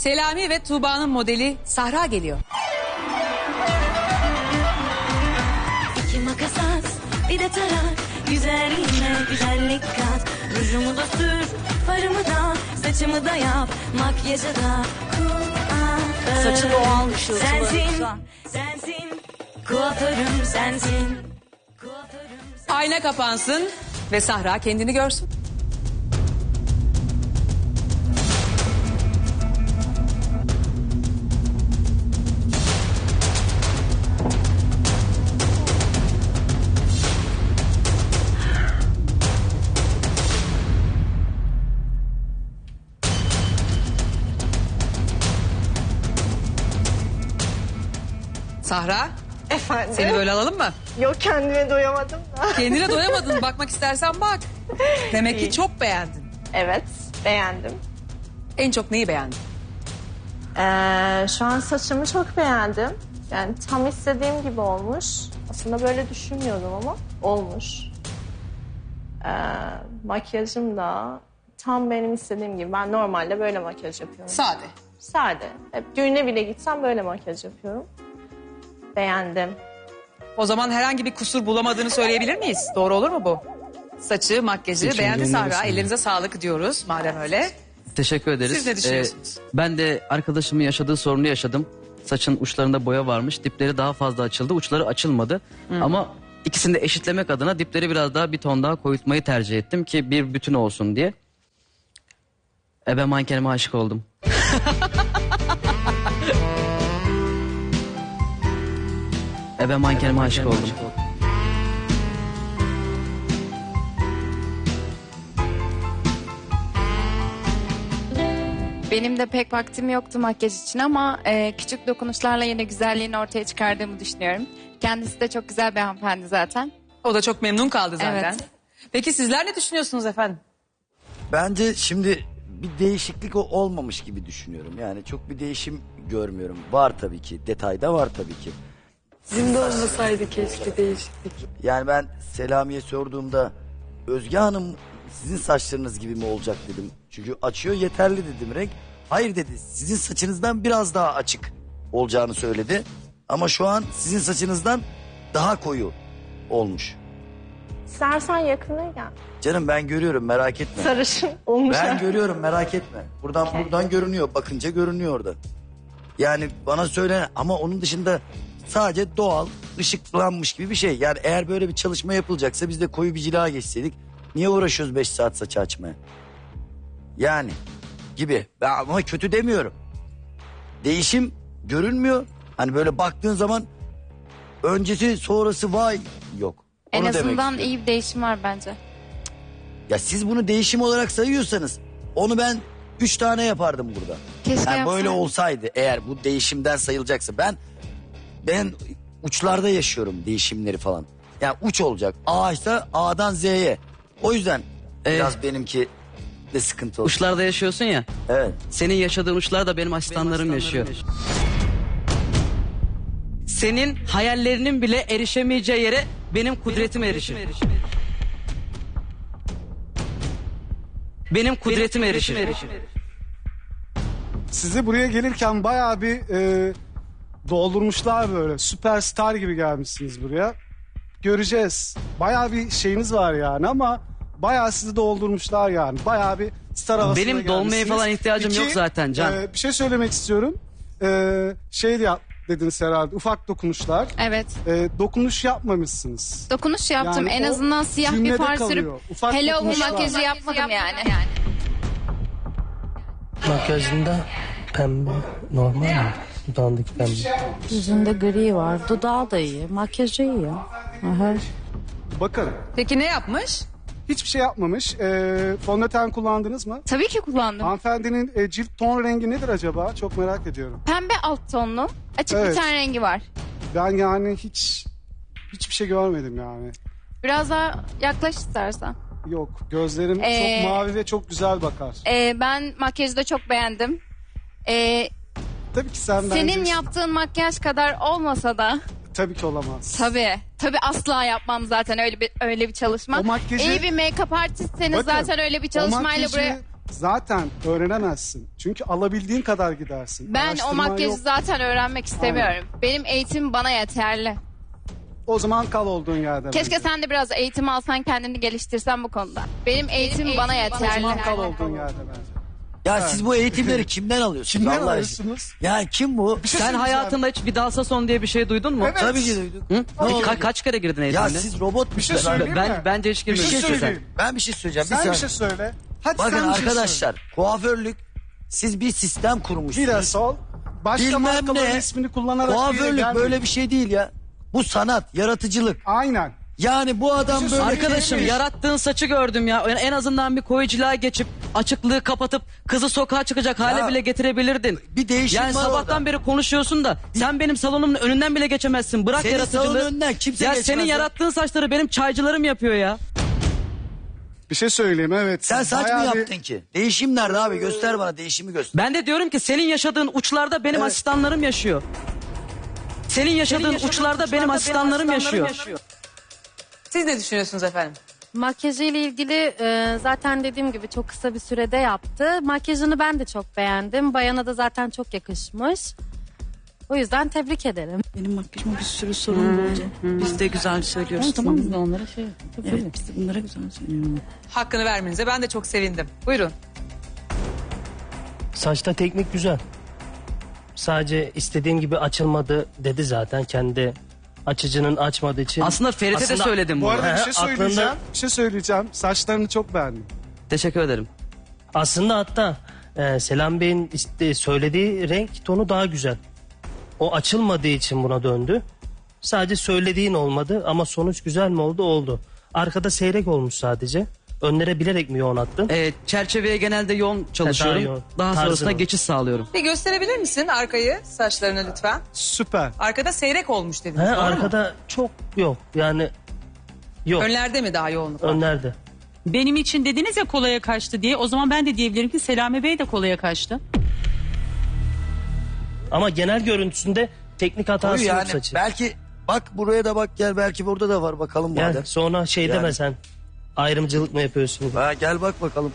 Selami ve Tuğba'nın modeli Sahra geliyor. İki makas at, bir de tarak. Güzelliğine güzellik kat. Rujumu da sür, farımı da, saçımı da yap. Makyajı da kuaför. Saçı doğal, ışıltılı, Sensin, sensin. Kuaförüm sensin. Kuaförüm Ayna kapansın ve Sahra kendini görsün. Sahra Efendim? seni böyle alalım mı? Yok kendime doyamadım da. Kendine doyamadın bakmak istersen bak. Demek ki çok beğendin. Evet beğendim. En çok neyi beğendin? Ee, şu an saçımı çok beğendim. Yani tam istediğim gibi olmuş. Aslında böyle düşünmüyordum ama olmuş. Ee, makyajım da tam benim istediğim gibi. Ben normalde böyle makyaj yapıyorum. Sade. Sade. Hep düğüne bile gitsem böyle makyaj yapıyorum. Beğendim. O zaman herhangi bir kusur bulamadığını söyleyebilir miyiz? Doğru olur mu bu? Saçı, makyajı Seçim beğendi Sahra. yönlendirsin. Ellerinize sağlık diyoruz madem öyle. Teşekkür ederiz. Siz ne düşünüyorsunuz? Ee, ben de arkadaşımın yaşadığı sorunu yaşadım. Saçın uçlarında boya varmış. Dipleri daha fazla açıldı. Uçları açılmadı. Ama ikisini de eşitlemek adına dipleri biraz daha bir ton daha koyutmayı tercih ettim ki bir bütün olsun diye. E ben mankenime aşık oldum. e ben mankenime aşık oldum. Benim de pek vaktim yoktu makyaj için ama e, küçük dokunuşlarla yine güzelliğini ortaya çıkardığımı düşünüyorum. Kendisi de çok güzel bir hanımefendi zaten. O da çok memnun kaldı zaten. Evet. Peki sizler ne düşünüyorsunuz efendim? Bence şimdi bir değişiklik o- olmamış gibi düşünüyorum. Yani çok bir değişim görmüyorum. Var tabii ki. Detayda var tabii ki. Bizim de olmasaydı keşke değişiklik. Yani ben Selami'ye sorduğumda Özge Hanım sizin saçlarınız gibi mi olacak dedim. Çünkü açıyor yeterli dedim renk. Hayır dedi sizin saçınızdan biraz daha açık olacağını söyledi. Ama şu an sizin saçınızdan daha koyu olmuş. İstersen yakına gel. Canım ben görüyorum merak etme. Sarışın olmuş. Ben görüyorum merak etme. Buradan buradan görünüyor. Bakınca görünüyor orada. Yani bana söyle ama onun dışında sadece doğal ışıklanmış gibi bir şey. Yani eğer böyle bir çalışma yapılacaksa biz de koyu bir cila geçseydik niye uğraşıyoruz 5 saat saç açmaya? Yani gibi. Ben ama kötü demiyorum. Değişim görünmüyor. Hani böyle baktığın zaman öncesi sonrası vay yok. En Onu demek azından istiyorum. iyi bir değişim var bence. Ya siz bunu değişim olarak sayıyorsanız onu ben üç tane yapardım burada. Keşke Yani böyle yapsaydım. olsaydı eğer bu değişimden sayılacaksa ben ben uçlarda yaşıyorum değişimleri falan. Yani uç olacak. A ise A'dan Z'ye. O yüzden Ee, biraz benimki de sıkıntı oldu. Uçlarda yaşıyorsun ya. Evet. Senin yaşadığın uçlar da benim asistanlarım yaşıyor. Senin hayallerinin bile erişemeyeceği yere benim kudretim erişir. Benim kudretim erişir. Sizi buraya gelirken bayağı bir e, doldurmuşlar böyle. Süperstar gibi gelmişsiniz buraya. Göreceğiz. Bayağı bir şeyiniz var yani ama bayağı sizi doldurmuşlar yani. Bayağı bir star havasına Benim dolmaya gelmişsiniz. falan ihtiyacım yok zaten Can. e, bir şey söylemek istiyorum. E, şey yap dediniz herhalde ufak dokunuşlar. Evet. E, dokunuş yapmamışsınız. Dokunuş yaptım. Yani en o azından siyah bir cümlede far kalıyor. sürüp Ufak hello bu dokunuşlar. makyajı yapmadım yani. Makyajında pembe normal mi? Dudağındaki pembe. Yüzünde gri var. Dudağı da iyi. Makyajı iyi ya. Aha. Bakın Peki ne yapmış? hiçbir şey yapmamış. E, fondöten kullandınız mı? Tabii ki kullandım. Hanımefendinin e, cilt ton rengi nedir acaba? Çok merak ediyorum. Pembe alt tonlu. Açık Evet. bir ten rengi var. Ben yani hiç hiçbir şey görmedim yani. Biraz daha yaklaş istersen. Yok gözlerim Ee, çok mavi ve çok güzel bakar. Ee, ben makyajı da çok beğendim. Ee, Tabii ki sen senin bence- yaptığın makyaj kadar olmasa da Tabii ki olamaz. tabii tabii asla yapmam zaten öyle bir öyle bir çalışma. O makyajı- İyi bir make-up artistseniz Bakın, zaten öyle bir O çalışmayla makyajı buraya zaten öğrenemezsin. Çünkü alabildiğin kadar gidersin. Ben o Araştırman makyajı yok. zaten öğrenmek istemiyorum. Benim eğitim bana yeterli. O zaman kal olduğun yerde. Keşke bence. sen de biraz eğitim alsan kendini geliştirsen bu konuda. Benim eğitim, bana O yeterli. zaman kal olduğun yerde bence. Ya siz bu eğitimleri kimden alıyorsunuz? Kimden Allah aşkına? alıyorsunuz? Ya kim bu? Bir şey Sen hayatında hiç Vidal son diye bir şey duydun mu? Evet. Tabii ki duyduk. Hı? Ne oldu? Ka- kaç kere girdin Ya eğitimde? siz robot Bir şey musunuz? söyleyeyim ben, mi? bence hiç Bir şey söyleyeyim. Ben bir şey söyleyeceğim. Sen bir bir şey söyle. Hadi Bakın sen bir şey arkadaşlar kuaförlük siz bir sistem söyle. kurmuşsunuz. Biraz sol. Başka Bilmem markaların ne. ismini kullanarak bir yere Kuaförlük gelmeyin. böyle bir şey değil ya. Bu sanat, yaratıcılık. Aynen. Yani bu adam şey böyle Arkadaşım yarattığın saçı gördüm ya. En- En azından bir koyuculuğa geçip açıklığı kapatıp kızı sokağa çıkacak hale Ya, bile getirebilirdin. bir değişim Yani var sabahtan orada. beri konuşuyorsun da sen benim salonumun önünden bile geçemezsin. Bırak Senin yaratıcılığı. salonun önünden kimse ya geçmez senin ya. yarattığın saçları benim çaycılarım yapıyor ya. Bir şey söyleyeyim evet. Sen saç mı Bayağı bir- yaptın ki? Değişim nerede abi? Göster bana değişimi göster. Ben de diyorum ki senin yaşadığın uçlarda benim Evet. asistanlarım yaşıyor. Senin yaşadığın, uçlarda, benim asistanlarım yaşıyor. Siz ne düşünüyorsunuz efendim? Makyajı ile ilgili e, zaten dediğim gibi çok kısa bir sürede yaptı. Makyajını ben de çok beğendim. Bayana da zaten çok yakışmış. O yüzden tebrik ederim. Benim makyajıma bir sürü sorun buldu. Biz de güzel söylüyoruz. Tamam mı? Onlara şey Evet biz de bunlara güzel söylüyoruz. Hakkını vermenize ben de çok sevindim. Buyurun. Saçta teknik güzel. Sadece istediğim gibi açılmadı dedi zaten kendi açıcının açmadığı için. Aslında Ferit'e de Aslında- söyledim Bu bunu. arada bir şey aklında- söyleyeceğim. Bir şey söyleyeceğim. Saçlarını çok beğendim. Teşekkür ederim. Aslında hatta e, Selam Bey'in iste- söylediği renk tonu daha güzel. O açılmadığı için buna döndü. Sadece söylediğin olmadı ama sonuç güzel mi oldu? Oldu. Arkada seyrek olmuş sadece. Önlere bilerek mi yoğun attın? Ee, çerçeveye genelde yoğun çalışıyorum. yoğun. Daha Tarzı sonrasında o. geçiş sağlıyorum. Bir gösterebilir misin arkayı saçlarını lütfen? Süper. Arkada seyrek olmuş dediniz. He, doğru mu? arkada çok yok yani yok Önlerde mi daha yoğunluk var? önlerde. Benim için dediniz ya kolaya kaçtı diye. O zaman ben de diyebilirim ki Selami Bey de kolaya kaçtı. Ama genel görüntüsünde teknik hatası Koyu yok yani saçı. belki bak buraya da bak gel belki burada da var bakalım madem. Yani sonra şey Yani. deme sen ayrımcılık mı yapıyorsun? Ha, gel bak bakalım.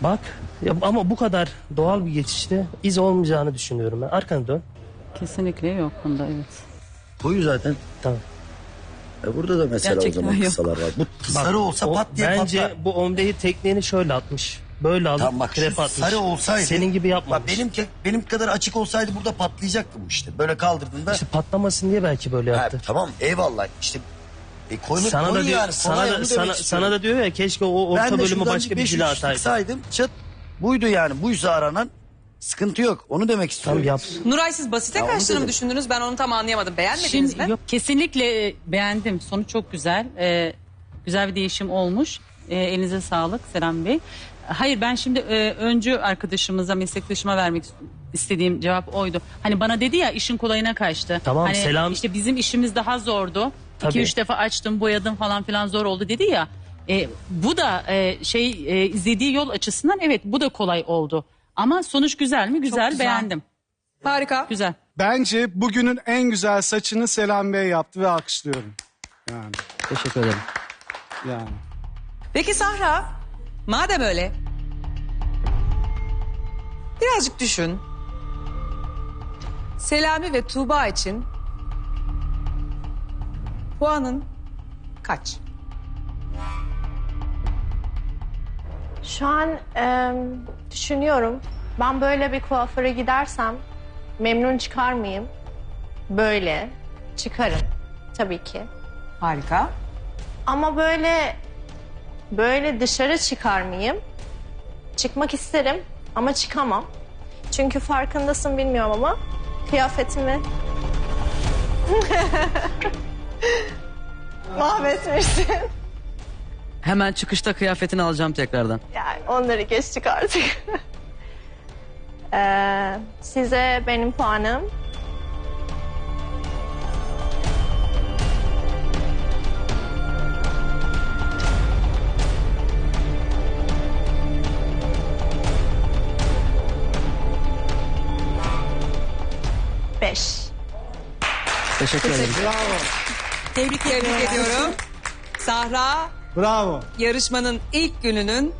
Bak ya, ama bu kadar doğal bir geçişte iz olmayacağını düşünüyorum ben. Arkanı dön. Kesinlikle yok bunda evet. Koyu zaten. Tamam. E burada da mesela Gerçekten o zaman yok. kısalar var. Bu sarı olsa O- pat diye bence patlar. bu omleyi tekniğini şöyle atmış. Böyle alıp Tamam bak krep atmış. sarı olsaydı. Senin gibi Bak yapmamış. benim ke- benim kadar açık olsaydı burada patlayacaktı bu işte. Böyle kaldırdığında. İşte patlamasın diye belki böyle Ha, yaptı. tamam eyvallah işte. E, koyu, sana da diyor, yani, sana da sana, sana da diyor ya keşke o orta bölümü başka bir beş cila üç ataydı. saydım çıt. Buydu yani. Buysa aranan sıkıntı yok. Onu demek istiyorum. Tamam yap. Nuray siz basite Ya kaçtığını mı düşündünüz? Ben onu tam anlayamadım. Beğenmediniz Şimdi mi? yok kesinlikle e, beğendim. Sonu çok güzel. Ee, güzel bir değişim olmuş. Ee, elinize sağlık Selam Bey. Hayır ben şimdi e, öncü arkadaşımıza, meslektaşıma vermek istediğim cevap oydu. Hani bana dedi ya işin kolayına kaçtı. Tamam, hani Selam- İşte bizim işimiz daha zordu. Tabii. İki üç defa açtım, boyadım falan filan zor oldu dedi ya. E, bu da e, şey e, izlediği yol açısından evet bu da kolay oldu. Ama sonuç güzel mi? Güzel, güzel. beğendim. Harika. Güzel. Bence bugünün en güzel saçını Selam Bey yaptı ve alkışlıyorum. Yani Teşekkür ederim. yani. Peki Sahra, madem öyle birazcık düşün. Selami ve Tuğba için puanın kaç? Şu an e, düşünüyorum. Ben böyle bir kuaföre gidersem memnun çıkar mıyım? Böyle çıkarım tabii ki. Harika. Ama böyle böyle dışarı çıkar mıyım? Çıkmak isterim ama çıkamam. Çünkü farkındasın bilmiyorum ama kıyafetimi mahvetmişsin. Hemen çıkışta kıyafetini alacağım tekrardan. Yani onları geçtik artık. Ee, size benim puanım beş. Teşekkür ederim. Tebrik, Tebrik ediyorum. Sahra Bravo. yarışmanın ilk gününün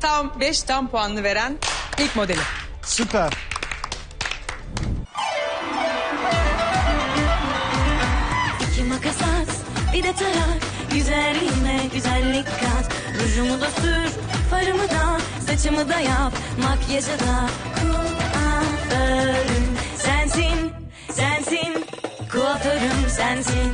tam 5 tam puanını veren ilk modeli. Süper. İki makas at, bir de tarak. Güzelliğime güzellik kat. Rujumu da sür, farımı da, saçımı da yap. Makyajı da kuaförüm sensin, sensin. Kuaförüm sensin.